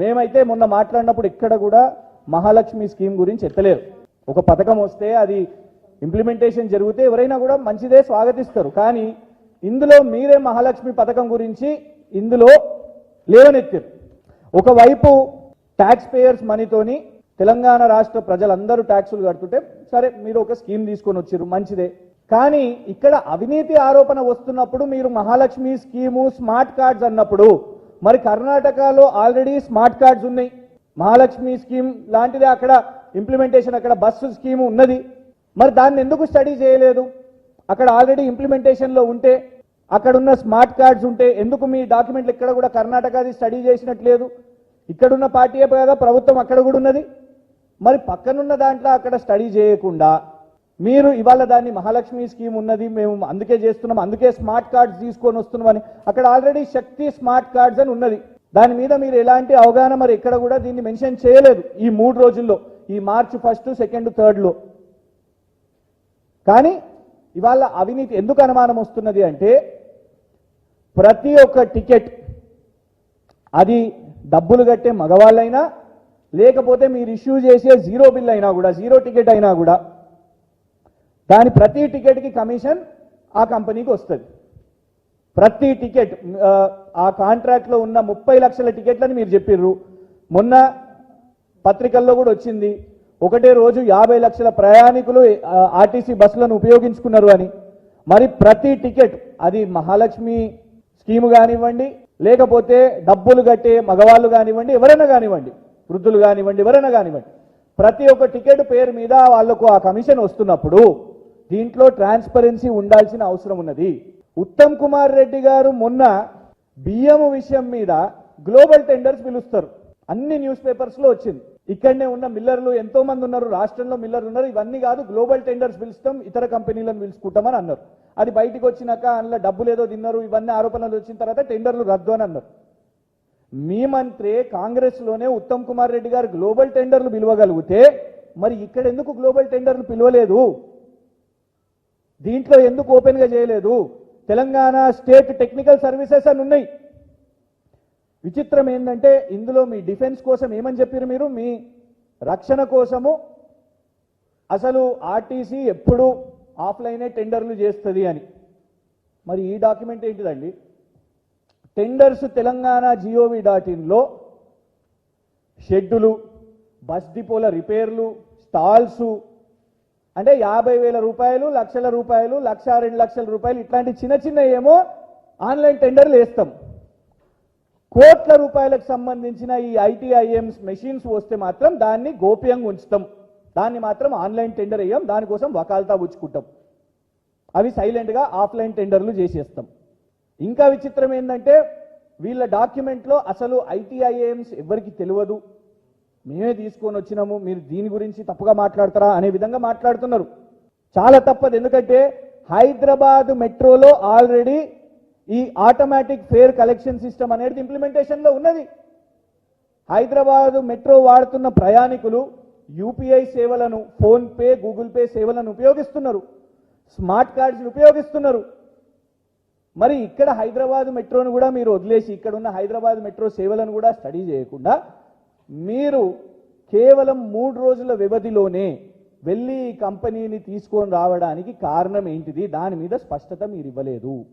మేమైతే మొన్న మాట్లాడినప్పుడు ఇక్కడ కూడా మహాలక్ష్మి స్కీమ్ గురించి ఎత్తలేరు. ఒక పథకం వస్తే అది ఇంప్లిమెంటేషన్ జరిగితే ఎవరైనా కూడా మంచిదే స్వాగతిస్తారు. కానీ ఇందులో మీరే మహాలక్ష్మి పథకం గురించి ఇందులో లేవనెత్తారు. ఒకవైపు ట్యాక్స్ పేయర్స్ మనీతోని తెలంగాణ రాష్ట్ర ప్రజలందరూ ట్యాక్సులు కడుతుంటే సరే మీరు ఒక స్కీమ్ తీసుకొని వచ్చారు మంచిదే. కానీ ఇక్కడ అవినీతి ఆరోపణ వస్తున్నప్పుడు మీరు మహాలక్ష్మి స్కీము స్మార్ట్ కార్డ్స్ అన్నప్పుడు మరి కర్ణాటకలో ఆల్రెడీ స్మార్ట్ కార్డ్స్ ఉన్నాయి. మహాలక్ష్మి స్కీమ్ లాంటిదే అక్కడ ఇంప్లిమెంటేషన్ అక్కడ బస్సు స్కీమ్ ఉన్నది. మరి దాన్ని ఎందుకు స్టడీ చేయలేదు? అక్కడ ఆల్రెడీ ఇంప్లిమెంటేషన్లో ఉంటే అక్కడ ఉన్న స్మార్ట్ కార్డ్స్ ఉంటే ఎందుకు మీ డాక్యుమెంట్లు ఇక్కడ కూడా కర్ణాటకది స్టడీ చేసినట్లేదు? ఇక్కడున్న పార్టీ కదా ప్రభుత్వం అక్కడ కూడా ఉన్నది. మరి పక్కనున్న దాంట్లో అక్కడ స్టడీ చేయకుండా మీరు ఇవాళ దాన్ని మహాలక్ష్మి స్కీమ్ ఉన్నది మేము అందుకే చేస్తున్నాం అందుకే స్మార్ట్ కార్డ్స్ తీసుకొని వస్తున్నామని. అక్కడ ఆల్రెడీ శక్తి స్మార్ట్ కార్డ్స్ అని ఉన్నది. దాని మీద మీరు ఎలాంటి అవగాహన మరి ఎక్కడ కూడా దీన్ని మెన్షన్ చేయలేదు ఈ మూడు రోజుల్లో. ఈ మార్చి ఫస్ట్ సెకండ్ థర్డ్లో. కానీ ఇవాళ అవినీతి ఎందుకు అనుమానం వస్తున్నది అంటే ప్రతి ఒక్క టికెట్ అది డబ్బులు కట్టే మగవాళ్ళైనా లేకపోతే మీరు ఇష్యూ చేసే జీరో బిల్ అయినా కూడా జీరో టికెట్ అయినా కూడా దాని ప్రతి టికెట్కి కమిషన్ ఆ కంపెనీకి వస్తుంది. ప్రతి టికెట్ ఆ, కాంట్రాక్ట్లో ఉన్న ముప్పై లక్షల టికెట్లని మీరు చెప్పిర్రు. మొన్న పత్రికల్లో కూడా వచ్చింది ఒకటే రోజు యాభై లక్షల ప్రయాణికులు ఆర్టీసీ బస్సులను ఉపయోగించుకున్నారు అని. మరి ప్రతి టికెట్ అది మహాలక్ష్మి స్కీము కానివ్వండి లేకపోతే డబ్బులు కట్టే మగవాళ్ళు కానివ్వండి ఎవరైనా కానివ్వండి వృద్ధులు కానివ్వండి ఎవరైనా కానివ్వండి ప్రతి ఒక్క టికెట్ పేరు మీద వాళ్ళకు ఆ కమిషన్ వస్తున్నప్పుడు దీంట్లో ట్రాన్స్పరెన్సీ ఉండాల్సిన అవసరం ఉన్నది. ఉత్తమ్ కుమార్ రెడ్డి గారు మొన్న బియ్యం విషయం మీద గ్లోబల్ టెండర్స్ పిలుస్తారు. అన్ని న్యూస్ పేపర్స్లో వచ్చింది. ఇక్కడనే ఉన్న మిల్లర్లు ఎంతో మంది ఉన్నారు. రాష్ట్రంలో మిల్లర్లు ఉన్నారు. ఇవన్నీ కాదు గ్లోబల్ టెండర్స్ పిలుస్తాం ఇతర కంపెనీలను పిలుచుకుంటామని అన్నారు. అది బయటికి వచ్చినాక అందులో డబ్బులు ఏదో తిన్నారు ఇవన్నీ ఆరోపణలు వచ్చిన తర్వాత టెండర్లు రద్దు అని అన్నారు. మీ మంత్రి కాంగ్రెస్లోనే ఉత్తమ్ కుమార్ రెడ్డి గారు గ్లోబల్ టెండర్లు పిలవగలిగితే మరి ఇక్కడ ఎందుకు గ్లోబల్ టెండర్లు పిలవలేదు? దీంట్లో ఎందుకు ఓపెన్గా చేయలేదు? తెలంగాణ స్టేట్ టెక్నికల్ సర్వీసెస్ అని ఉన్నాయి. విచిత్రం ఏంటంటే ఇందులో మీ డిఫెన్స్ కోసం ఏమని చెప్పారు మీరు? మీ రక్షణ కోసము అసలు ఆర్టీసీ ఎప్పుడు ఆఫ్లైనే టెండర్లు చేస్తుంది అని. మరి ఈ డాక్యుమెంట్ ఏంటిదండి? టెండర్స్ తెలంగాణ జిఓవి డాట్ ఇన్లో షెడ్డులు బస్ డిపోల రిపేర్లు స్టాల్స్ అంటే యాభై వేల రూపాయలు లక్షల రూపాయలు లక్ష రెండు లక్షల రూపాయలు ఇట్లాంటి చిన్న చిన్న ఏమో ఆన్లైన్ టెండర్లు వేస్తాం. కోట్ల రూపాయలకు సంబంధించిన ఈ ఐటీఐఎంస్ మెషిన్స్ వస్తే మాత్రం దాన్ని గోప్యంగా ఉంచుతాం. దాన్ని మాత్రం ఆన్లైన్ టెండర్ వేయం దానికోసం వకాల్తా ఉంచుకుంటాం అవి సైలెంట్గా ఆఫ్లైన్ టెండర్లు చేసేస్తాం. ఇంకా విచిత్రం ఏంటంటే వీళ్ళ డాక్యుమెంట్లో అసలు ఐటీఐఎంస్ ఎవరికి తెలియదు. మేమే తీసుకొని వచ్చినాము మీరు దీని గురించి తప్పుగా మాట్లాడతారా అనే విధంగా మాట్లాడుతున్నారు. చాలా తప్పదు ఎందుకంటే హైదరాబాద్ మెట్రోలో ఆల్రెడీ ఈ ఆటోమేటిక్ ఫేర్ కలెక్షన్ సిస్టమ్ అనేది ఇంప్లిమెంటేషన్లో ఉన్నది. హైదరాబాద్ మెట్రో వాడుతున్న ప్రయాణికులు యూపీఐ సేవలను ఫోన్పే గూగుల్ పే సేవలను ఉపయోగిస్తున్నారు. స్మార్ట్ కార్డ్స్ ఉపయోగిస్తున్నారు. మరి ఇక్కడ హైదరాబాద్ మెట్రోను కూడా మీరు వదిలేసి ఇక్కడ ఉన్న హైదరాబాద్ మెట్రో సేవలను కూడా స్టడీ చేయకుండా మీరు కేవలం మూడు రోజుల వ్యవధిలోనే వెళ్ళి ఈ కంపెనీని తీసుకొని రావడానికి కారణం ఏంటిది? దాని మీద స్పష్టత మీరు ఇవ్వలేదు.